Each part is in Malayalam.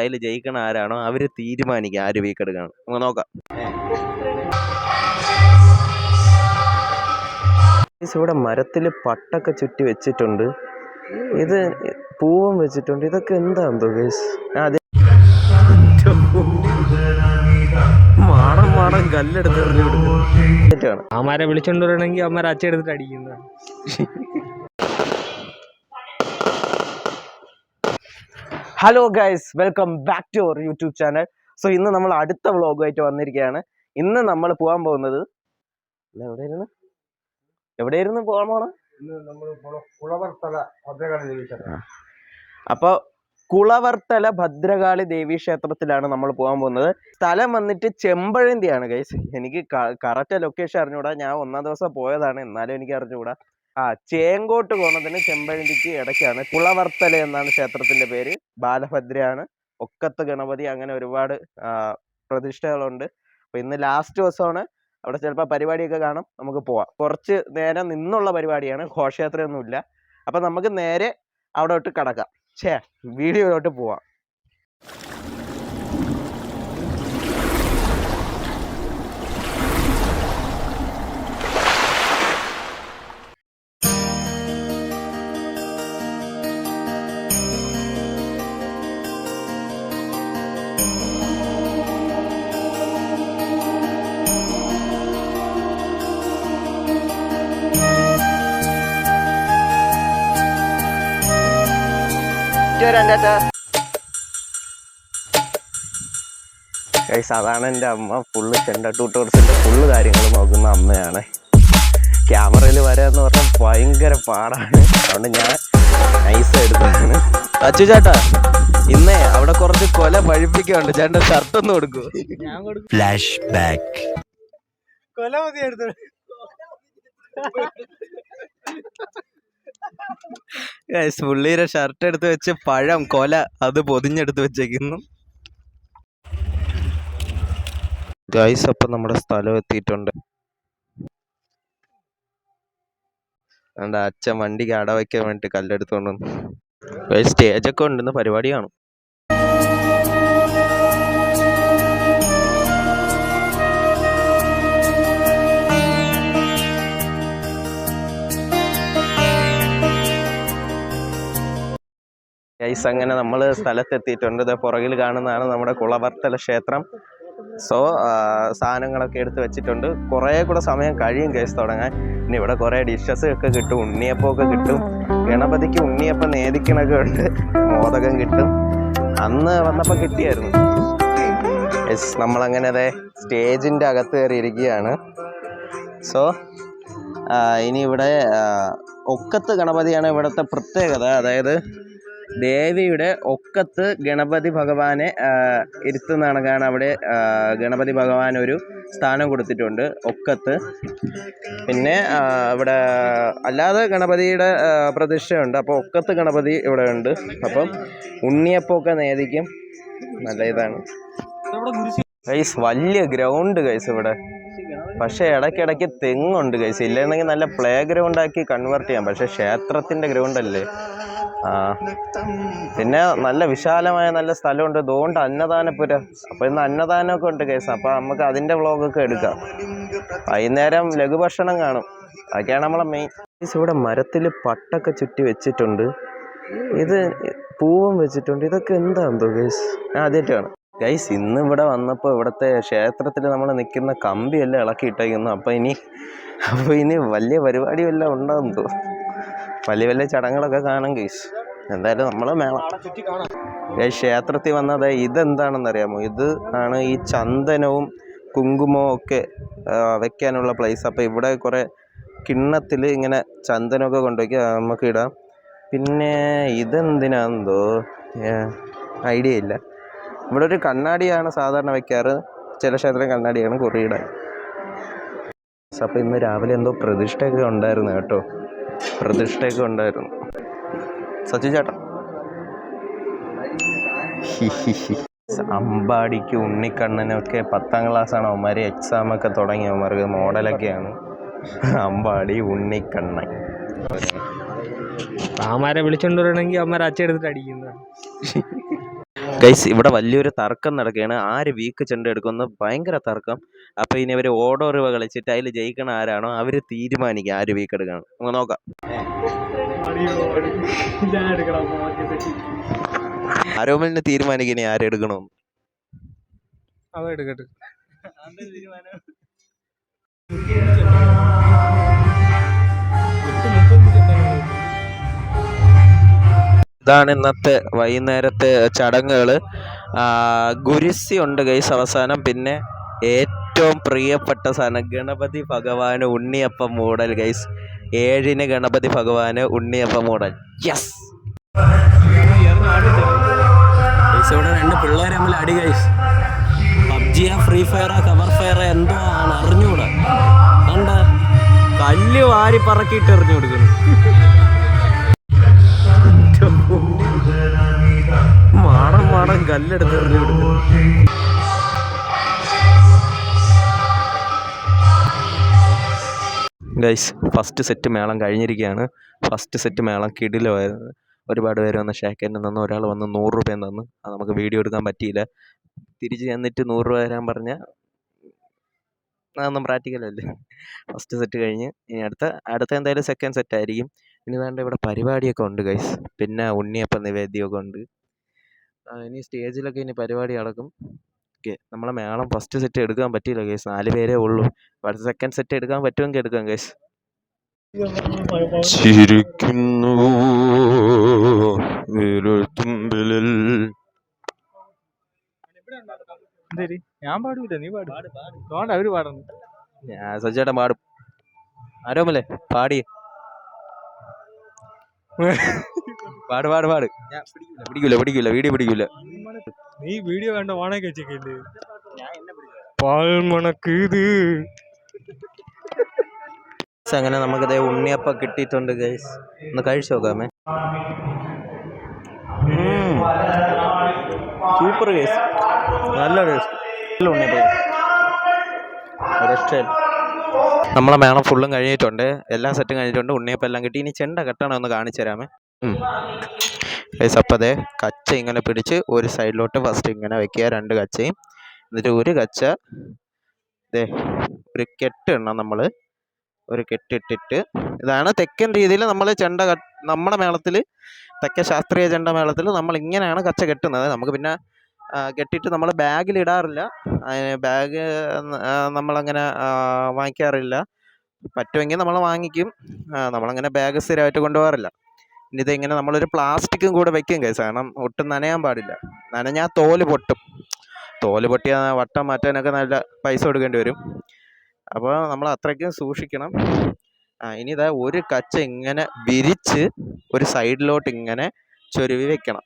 അതിൽ ജയിക്കണ ആരാണോ അവർ തീരുമാനിക്കുക ആര് വീക്ക് എടുക്കണം. നമുക്ക് നോക്കാം. ഇവിടെ മരത്തിൽ പട്ടൊക്കെ ചുറ്റി വെച്ചിട്ടുണ്ട്. ഇത് പൂവും വെച്ചിട്ടുണ്ട്. ഇതൊക്കെ എന്താണെന്തോ ഗേസ് അതെ മാടം മാടം കല്ലെടുത്ത് എറിഞ്ഞു കൊടുക്കും അവന്മാരെ വിളിച്ചോണ്ട് വരണമെങ്കിൽ അവന്മാരെ അച്ഛ എടുത്തിട്ട് അടിക്കുന്ന hello guys welcome back to our YouTube channel so ഇന്ന് നമ്മൾ അടുത്ത വ്ളോഗുമായിട്ട് വന്നിരിക്കുകയാണ്. ഇന്ന് നമ്മൾ പോകാൻ പോകുന്നത് എവിടെയായിരുന്നു? എവിടെയായിരുന്നു പോകാൻ പോണ അപ്പോൾ കുളവർത്തല ഭദ്രകാളി ദേവീ ക്ഷേത്രത്തിലാണ് നമ്മൾ പോകാൻ പോകുന്നത്. സ്ഥലം വന്നിട്ട് ചെമ്പഴന്തിയാണ് ഗൈസ് എനിക്ക് കറക്റ്റ് ലൊക്കേഷൻ അറിഞ്ഞുകൂടാ ഞാൻ ഒന്നാം ദിവസം പോയതാണ്. എന്നാലും എനിക്ക് അറിഞ്ഞുകൂടാ ആ ചേങ്കോട്ട് കോണത്തിന് ചെമ്പഴന്തിക്ക് ഇടയ്ക്കാണ് കുളവർത്തല എന്നാണ് ക്ഷേത്രത്തിന്റെ പേര്. ബാലഭദ്രയാണ്. ഒക്കത്ത് ഗണപതി അങ്ങനെ ഒരുപാട് പ്രതിഷ്ഠകളുണ്ട്. അപ്പൊ ഇന്ന് ലാസ്റ്റ് ദിവസമാണ്. അവിടെ ചിലപ്പോൾ പരിപാടിയൊക്കെ കാണാം. നമുക്ക് പോവാം. കുറച്ച് നേരം നിന്നുള്ള പരിപാടിയാണ്. ഘോഷയാത്രയൊന്നുമില്ല. അപ്പൊ നമുക്ക് നേരെ അവിടോട്ട് കടക്കാം. ഛേ വീഡിയോയിലോട്ട് പോവാം. അതാണ് എന്റെ അമ്മ ഫുള്ള് ചെണ്ട ടൂട്ടോർസിന്റെ ഫുള്ള് കാര്യങ്ങൾ നോക്കുന്ന അമ്മയാണ്. ക്യാമറയിൽ വരാന്ന് പറഞ്ഞാൽ ഭയങ്കര പാടാണ്. അതുകൊണ്ട് ഞാൻ നൈസ് എടുത്തതാണ്. അച്ചു ചേട്ടാ ഇന്നേ അവിടെ കുറച്ച് കൊല പഴിപ്പിക്കുന്നുണ്ട് ചേട്ടൻ ഷർട്ട് ഒന്ന് കൊടുക്കൂ. ഞാൻ കൊടുക്കും. ഫ്ലാഷ് ബാക്ക് കൊല മതി എടുത്തു പുള്ളിയുടെ ഷർട്ട് എടുത്ത് വെച്ച് പഴം കൊല അത് പൊതിഞ്ഞെടുത്ത് വെച്ചേക്കുന്നു. ഗൈസ് അപ്പം നമ്മുടെ സ്ഥലം എത്തിയിട്ടുണ്ട്. അച്ഛൻ വണ്ടിക്ക് അടവയ്ക്കാൻ വേണ്ടിട്ട് വേണ്ടി കല്ലെടുത്തോണ്ട് സ്റ്റേജൊക്കെ ഉണ്ടെന്ന് പരിപാടി കാണും. ഗൈസ് അങ്ങനെ നമ്മൾ സ്ഥലത്തെത്തിയിട്ടുണ്ട്. പുറകിൽ കാണുന്നതാണ് നമ്മുടെ കുളവർത്തല ക്ഷേത്രം. സോ സാധനങ്ങളൊക്കെ എടുത്ത് വെച്ചിട്ടുണ്ട്. കുറേ കൂടെ സമയം കഴിയും കേസ് തുടങ്ങാൻ. ഇനി ഇവിടെ കുറേ ഡിഷസ് ഒക്കെ കിട്ടും ഉണ്ണിയപ്പം ഒക്കെ കിട്ടും. ഗണപതിക്ക് ഉണ്ണിയപ്പം നേദിക്കണൊക്കെ ഉണ്ട്. മോദകം കിട്ടും. അന്ന് വന്നപ്പോൾ കിട്ടിയായിരുന്നു. യെസ് നമ്മളങ്ങനെ അതെ സ്റ്റേജിന്റെ അകത്ത് കയറി ഇരിക്കുകയാണ്. സോ ഇനി ഇവിടെ ഒക്കത്ത് ഗണപതിയാണ് ഇവിടുത്തെ പ്രത്യേകത. അതായത് ദേവിയുടെ ഒക്കത്ത് ഗണപതി ഭഗവാനെ ഇരുത്തുന്നതാണ് അവിടെ ഗണപതി ഭഗവാൻ ഒരു സ്ഥാനം കൊടുത്തിട്ടുണ്ട് ഒക്കത്ത്. പിന്നെ ഇവിടെ അല്ലാതെ ഗണപതിയുടെ പ്രതിഷ്ഠയുണ്ട്. അപ്പോൾ ഒക്കത്ത് ഗണപതി ഇവിടെ ഉണ്ട്. അപ്പം ഉണ്ണിയപ്പമൊക്കെ നേദിക്കും. നല്ല ഇതാണ്. ഗൈസ് വലിയ ഗ്രൗണ്ട് ഗൈസ് ഇവിടെ. പക്ഷേ ഇടയ്ക്കിടയ്ക്ക് തെങ്ങുണ്ട് ഗൈസ് ഇല്ലെന്നെങ്കിൽ നല്ല പ്ലേ ഗ്രൗണ്ട് ആക്കി കൺവേർട്ട് ചെയ്യാം. പക്ഷേ ക്ഷേത്രത്തിന്റെ ഗ്രൗണ്ട് അല്ലേ പിന്നെ നല്ല വിശാലമായ നല്ല സ്ഥലമുണ്ട്. അതുകൊണ്ട് അന്നദാനപുര. അപ്പോൾ ഇന്ന് അന്നദാനമൊക്കെ ഉണ്ട് കേസ്. അപ്പോൾ നമുക്ക് അതിന്റെ വ്ളോഗൊക്കെ എടുക്കാം. വൈകുന്നേരം ലഘുഭക്ഷണം കാണും. അതൊക്കെയാണ് നമ്മളെ മെയിൻ. ഇവിടെ മരത്തിൽ പട്ടൊക്കെ ചുറ്റി വെച്ചിട്ടുണ്ട്. ഇത് പൂവും വെച്ചിട്ടുണ്ട്. ഇതൊക്കെ എന്താണെന്തോ ഗൈസ് ഞാൻ ആദ്യമായിട്ടാണ് ഗൈസ് ഇന്ന് ഇവിടെ വന്നപ്പോൾ ഇവിടുത്തെ ക്ഷേത്രത്തിൽ നമ്മൾ നിൽക്കുന്ന കമ്പിയെല്ലാം ഇളക്കിയിട്ടേക്കുന്നു. അപ്പോൾ ഇനി അപ്പോൾ ഇനി വലിയ പരിപാടിയെല്ലാം ഉണ്ടാകുന്നു ഉണ്ടാകും തോന്നുന്നു. വലിയ വലിയ ചടങ്ങുകളൊക്കെ കാണാം ഗൈസ് എന്തായാലും നമ്മൾ മേളം ക്ഷേത്രത്തിൽ വന്നത് ഇതെന്താണെന്ന് അറിയാമോ ഇത് ആണ് ഈ ചന്ദനവും കുങ്കുമവും ഒക്കെ വെക്കാനുള്ള പ്ലേസ് അപ്പോൾ ഇവിടെ കുറേ കിണ്ണത്തിൽ ഇങ്ങനെ ചന്ദനമൊക്കെ കൊണ്ടുപോയി നമുക്ക് ഇടാം. പിന്നെ ഇതെന്തിനാണെന്തോ ഐഡിയ ഇല്ല. ഇവിടെ ഒരു കണ്ണാടിയാണ് സാധാരണ വെക്കാറ്. ചില ക്ഷേത്രം കണ്ണാടിയാണ് കുറിയിടാൻ. അപ്പോൾ ഇന്ന് രാവിലെ എന്തോ പ്രതിഷ്ഠയൊക്കെ ഉണ്ടായിരുന്നു കേട്ടോ. പ്രതിഷ്ഠയൊക്കെ ഉണ്ടായിരുന്നു. സച്ചു ചേട്ടാ. അമ്പാടിക്ക് ഉണ്ണിക്കണ്ണനൊക്കെ പത്താം ക്ലാസ്സാണ്. അവന്മാർ എക്സാം ഒക്കെ തുടങ്ങി. അവന്മാർക്ക് മോഡലൊക്കെയാണ്. അമ്പാടി ഉണ്ണിക്കണ്ണൻ. അവന്മാരെ വിളിച്ചോണ്ട് വരണമെങ്കിൽ അവന്മാരെ അച്ഛ എടുത്തിട്ട് അടിക്കുന്ന ഗൈസ് ഇവിടെ വലിയൊരു തർക്കം നടക്കുകയാണ്. ആര് വീക്ക് ചെണ്ട എടുക്കുന്നു ഭയങ്കര തർക്കം. അപ്പോൾ ഇനി അവർ ഓടോറിവ കളിച്ചിട്ട് അതിൽ ജയിക്കണ ആരാണോ അവർ തീരുമാനിക്കും ആര് വീക്ക് എടുക്കണം. നമുക്ക് നോക്കാം. ആരോമലിന് തീരുമാനിക്കണേ ആരെടുക്കണോ അവ എടുക്കട്ടെ. ഇതാണ് ഇന്നത്തെ വൈകുന്നേരത്തെ ചടങ്ങുകൾ ഗുരുസി ഉണ്ട് ഗൈസ് അവസാനം. പിന്നെ ഏറ്റവും പ്രിയപ്പെട്ട സാധനം ഗണപതി ഭഗവാന് ഉണ്ണിയപ്പം മൂടൽ ഗൈസ് ഏഴിന് ഗണപതി ഭഗവാന് ഉണ്ണിയപ്പം മൂടൽ. യെസ് രണ്ട് പിള്ളേർ തമ്മിൽ അടി ഗൈസ് പബ്ജിയാ ഫ്രീ ഫയറാ കവർ ഫയറാ എന്തോ ആണ് അറിഞ്ഞുകൂടാ കണ്ട കല്ല് വാരി പറക്കിയിട്ട് എറിഞ്ഞു കൊടുക്കുന്നു. കല്ലെടുത്ത് എറിഞ്ഞു കൊടുക്കും ഗൈസ് ഫസ്റ്റ് സെറ്റ് മേളം കഴിഞ്ഞിരിക്കുകയാണ്. ഫസ്റ്റ് സെറ്റ് മേളം കിടിലമായിരുന്നു ഒരുപാട് പേര് വന്ന് ഷേക്കന്റെ നിന്ന് ഒരാൾ വന്ന് നൂറ് രൂപയും തന്നു. അത് നമുക്ക് വീഡിയോ എടുക്കാൻ പറ്റിയില്ല. തിരിച്ച് ചെന്നിട്ട് നൂറ് രൂപ തരാൻ പറഞ്ഞ അതൊന്നും പ്രാക്ടിക്കലല്ലേ ഫസ്റ്റ് സെറ്റ് കഴിഞ്ഞ് ഇനി അടുത്ത അടുത്ത എന്തായാലും സെക്കൻഡ് സെറ്റ് ആയിരിക്കും. ഇനി വേണ്ട ഇവിടെ പരിപാടിയൊക്കെ ഉണ്ട് ഗൈസ് പിന്നെ ഉണ്ണിയപ്പം നിവേദ്യമൊക്കെ ഉണ്ട്. ഇനി സ്റ്റേജിലൊക്കെ ഇനി പരിപാടി നടക്കും. ഓക്കെ നമ്മളെ മേളം ഫസ്റ്റ് സെറ്റ് എടുക്കാൻ പറ്റിയില്ല കേസ് നാല് പേരേ ഉള്ളൂ. അടുത്ത സെക്കൻഡ് സെറ്റ് എടുക്കാൻ പറ്റുമെങ്കിൽ എടുക്കാം കേസ് ചിരിക്കുന്നു വിരൽത്തുമ്പിലിൽ എന്തേരി? ഞാൻ പാടൂല നീ പാടും. അവർ പാടുന്നു ഞാൻ സജ്ജേട്ടൻ പാടും. ആരോമല്ലേ പാടി. പാട് പാട് പാട്. ഞാൻ പിടിക്കൂല പിടിക്കൂല വീഡിയോ പിടിക്കൂല. നീ വീഡിയോ വേണ്ട ഓണൊക്കെ വെച്ചേക്കില്ലേ പാൽ ഇത് അങ്ങനെ നമുക്കതേ ഉണ്ണിയപ്പ കിട്ടിയിട്ടുണ്ട് ഗൈസ് ഒന്ന് കഴിച്ചു നോക്കാമേ. സൂപ്പർ ഗൈസ് നല്ല ടേസ്റ്റ് നല്ല ഉണ്ണിയപ്പം. രക്ഷയില്ല നമ്മളെ മേളം ഫുള്ളും കഴിഞ്ഞിട്ടുണ്ട്. എല്ലാം സെറ്റും കഴിഞ്ഞിട്ടുണ്ട്. ഉണ്ണിയപ്പം എല്ലാം കിട്ടി. ഇനി ചെണ്ട കെട്ടണം ഒന്ന് കാണിച്ചു തരാമേ. ഗൈസ് അപ്പം കച്ച ഇങ്ങനെ പിടിച്ച് ഒരു സൈഡിലോട്ട് ഫസ്റ്റ് ഇങ്ങനെ വെക്കുക. രണ്ട് കച്ചയും. എന്നിട്ട് ഒരു കച്ച ദേ ഒരു കെട്ട് ഇടണം നമ്മൾ ഒരു കെട്ടിട്ടിട്ട്. ഇതാണ് തെക്കൻ രീതിയിൽ നമ്മൾ ചെണ്ട നമ്മുടെ മേളത്തിൽ തെക്കൻ ശാസ്ത്രീയ ചെണ്ട മേളത്തിൽ നമ്മൾ ഇങ്ങനെയാണ് കച്ച കെട്ടുന്നത്. നമുക്ക് പിന്നെ കെട്ടിയിട്ട് നമ്മൾ ബാഗിൽ ഇടാറില്ല. ബാഗ് നമ്മളങ്ങനെ വാങ്ങിക്കാറില്ല. പറ്റുമെങ്കിൽ നമ്മൾ വാങ്ങിക്കും. നമ്മളങ്ങനെ ബാഗ് സ്ഥിരമായിട്ട് കൊണ്ടുപോകാറില്ല. ഇനി ഇതിങ്ങനെ നമ്മളൊരു പ്ലാസ്റ്റിക്കും കൂടെ വെക്കും കേസ്. കാരണം ഒട്ടും നനയാൻ പാടില്ല. നനഞ്ഞാൽ തോൽ പൊട്ടും. തോൽ പൊട്ടിയ വട്ടം മാറ്റാനൊക്കെ നല്ല പൈസ കൊടുക്കേണ്ടി വരും. അപ്പോൾ നമ്മൾ അത്രയ്ക്കും സൂക്ഷിക്കണം. ഇനി ഇതാ ഒരു കച്ച ഇങ്ങനെ വിരിച്ച് ഒരു സൈഡിലോട്ട് ഇങ്ങനെ ചൊരുവി വെക്കണം.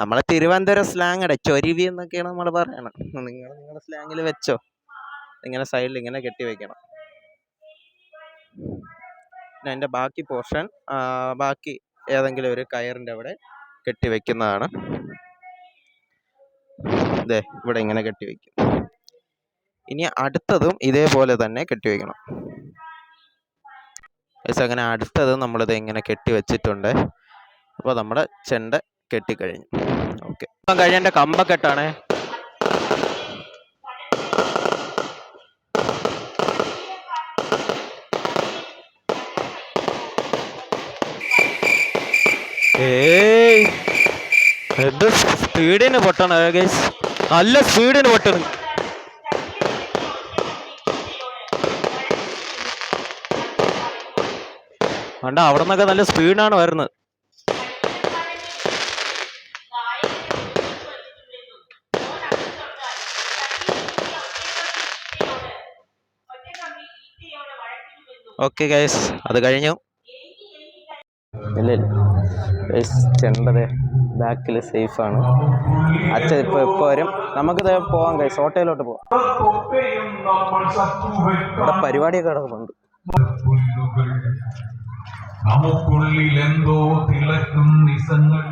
നമ്മളെ തിരുവനന്തപുരം സ്ലാങ് ഇട ചൊരുവി എന്നൊക്കെയാണ് നമ്മൾ പറയണം. നിങ്ങൾ നിങ്ങളുടെ സ്ലാങ്ങിൽ വെച്ചോ. ഇങ്ങനെ സൈഡിൽ ഇങ്ങനെ കെട്ടി വെക്കണം. പിന്നെ അതിന്റെ ബാക്കി പോർഷൻ ബാക്കി ഏതെങ്കിലും ഒരു കയറിന്റെ അവിടെ കെട്ടി വെക്കുന്നതാണ്. ഇതേ ഇവിടെ ഇങ്ങനെ കെട്ടി വെക്കും. ഇനി അടുത്തതും ഇതേപോലെ തന്നെ കെട്ടി വെക്കണം. അങ്ങനെ അടുത്തത് നമ്മളിത് ഇങ്ങനെ കെട്ടി വെച്ചിട്ടുണ്ട്. അപ്പോൾ നമ്മുടെ ചെണ്ട കെട്ടിക്കഴിഞ്ഞു. ഓക്കെ. ഇപ്പം കഴിയേണ്ട കമ്പക്കെട്ടാണേ ഏയ് എന്ത് സ്പീഡിന് പൊട്ടണ ഗൈസ്? നല്ല സ്പീഡിന് പൊട്ടണ. കണ്ട അവിടെ നിന്നൊക്കെ നല്ല സ്പീഡാണ് വരുന്നത്. ഓക്കെ ഗൈസ് അത് കഴിഞ്ഞു. ഇല്ല ഇല്ല ഗൈസ് ചെണ്ടത് ബാക്കിൽ സേഫാണ് അച്ഛൻ ഇപ്പോൾ ഇപ്പോൾ വരും? നമുക്കിത് പോവാം ഗൈസ് ഹോട്ടലിലോട്ട് പോവാം. ഇവിടെ പരിപാടിയൊക്കെ നടക്കുന്നുണ്ട്. നമുക്കുള്ളിലെന്തോ തിളക്കും നിസങ്ങൾ.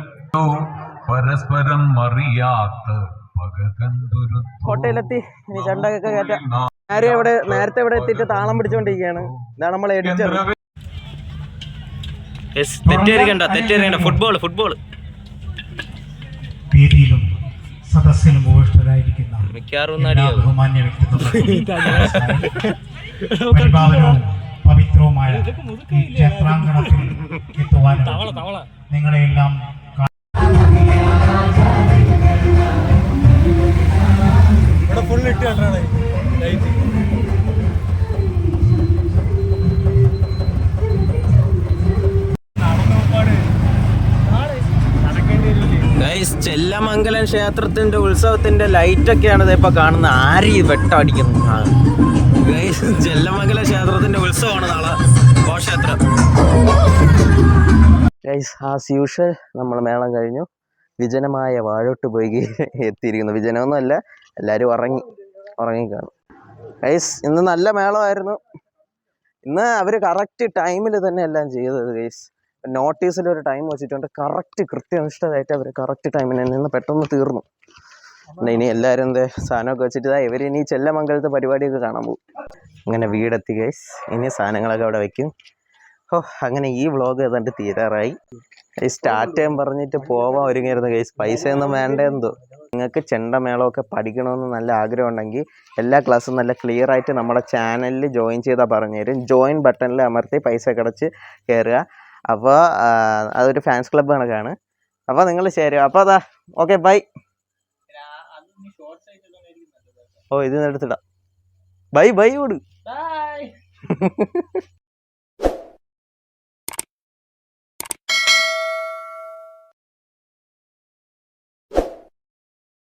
പരസ്പരം അറിയാത്ത പകകന്തുരു ഹോട്ടലിലെത്തി. ഇനി ചെണ്ടൊക്കെ കയറ്റാം. ആരും ഇവിടെ നേരത്തെ ഇവിടെ എത്തിയിട്ട് താളം പിടിച്ചുകൊണ്ടിരിക്കുകയാണ്. ഇതാണ് നമ്മൾ എഡിറ്റർ തെറ്റേരിക്കണ്ട തെറ്റേരിക്കണ്ട ഫുട്ബോൾ ഫുട്ബോൾ വേദിയിലും സദസ്സിലും മിക്കവാറും ബഹുമാന്യ പവിത്രവുമായ ഈ ക്ഷേത്രാങ്കണത്തിൽ എത്തുവാനും നിങ്ങളെയെല്ലാം കാ- ഇവിടെ ഫുൾ ഇട്ട് കണ്ടാണ് ചെല്ലമംഗലം ക്ഷേത്രത്തിന്റെ ഉത്സവത്തിന്റെ ലൈറ്റ് ഒക്കെയാണ് ഇപ്പൊ കാണുന്ന ഈ വെട്ടടിക്കുന്നത് ചെല്ലമംഗലം ക്ഷേത്രത്തിന്റെ ഉത്സവമാണ് നാളെ ഘോഷയാത്ര. ആസ് യൂഷ്വൽ നമ്മൾ മേളം കഴിഞ്ഞു. വിജനമായ വാഴോട്ട് പോയി എത്തിയിരിക്കുന്നു. വിജനമൊന്നുമല്ല എല്ലാവരും ഉറങ്ങി ഉറങ്ങിക്കാണും. ഗൈസ് ഇന്ന് നല്ല മേളമായിരുന്നു. ഇന്ന് അവർ കറക്റ്റ് ടൈമിൽ തന്നെ എല്ലാം ചെയ്തത് ഗൈസ് നോട്ടീസിൽ ഒരു ടൈം വെച്ചിട്ടുണ്ട്. കറക്റ്റ് കൃത്യനിഷ്ഠതായിട്ട് അവർ കറക്റ്റ് ടൈമിൽ നിന്ന് പെട്ടെന്ന് തീർന്നു. ഇനി എല്ലാവരും എന്ത് സാധനമൊക്കെ വെച്ചിട്ട് ഇവർ ഇനി ചെല്ലമംഗലത്തെ പരിപാടിയൊക്കെ കാണാൻ പോകും. അങ്ങനെ വീടെത്തി ഗൈസ് ഇനി സാധനങ്ങളൊക്കെ അവിടെ വെക്കും. ഓ അങ്ങനെ ഈ വ്ളോഗ് ഏതാണ്ട് തീരാറായി. സ്റ്റാർട്ട് ചെയ്യാൻ പറഞ്ഞിട്ട് പോവാൻ ഒരുങ്ങിയിരുന്നു ഗൈസ് പൈസയൊന്നും വേണ്ടെന്തോ നിങ്ങൾക്ക് ചെണ്ടമേളമൊക്കെ പഠിക്കണമെന്ന് നല്ല ആഗ്രഹം ഉണ്ടെങ്കിൽ എല്ലാ ക്ലാസ്സും നല്ല ക്ലിയർ ആയിട്ട് നമ്മുടെ ചാനലിൽ ജോയിൻ ചെയ്താൽ പറഞ്ഞു തരും. ജോയിൻ ബട്ടണിൽ അമർത്തി പൈസ കിടച്ച് കയറുക അപ്പോൾ അതൊരു ഫാൻസ് ക്ലബ്ബ് കണക്കാണ് അപ്പോൾ നിങ്ങൾ ചേരുക അപ്പോൾ അതാ ഓക്കെ ബൈ ഓ ഇത് എടുത്തിടാം. ബൈ ബൈ ഓട്.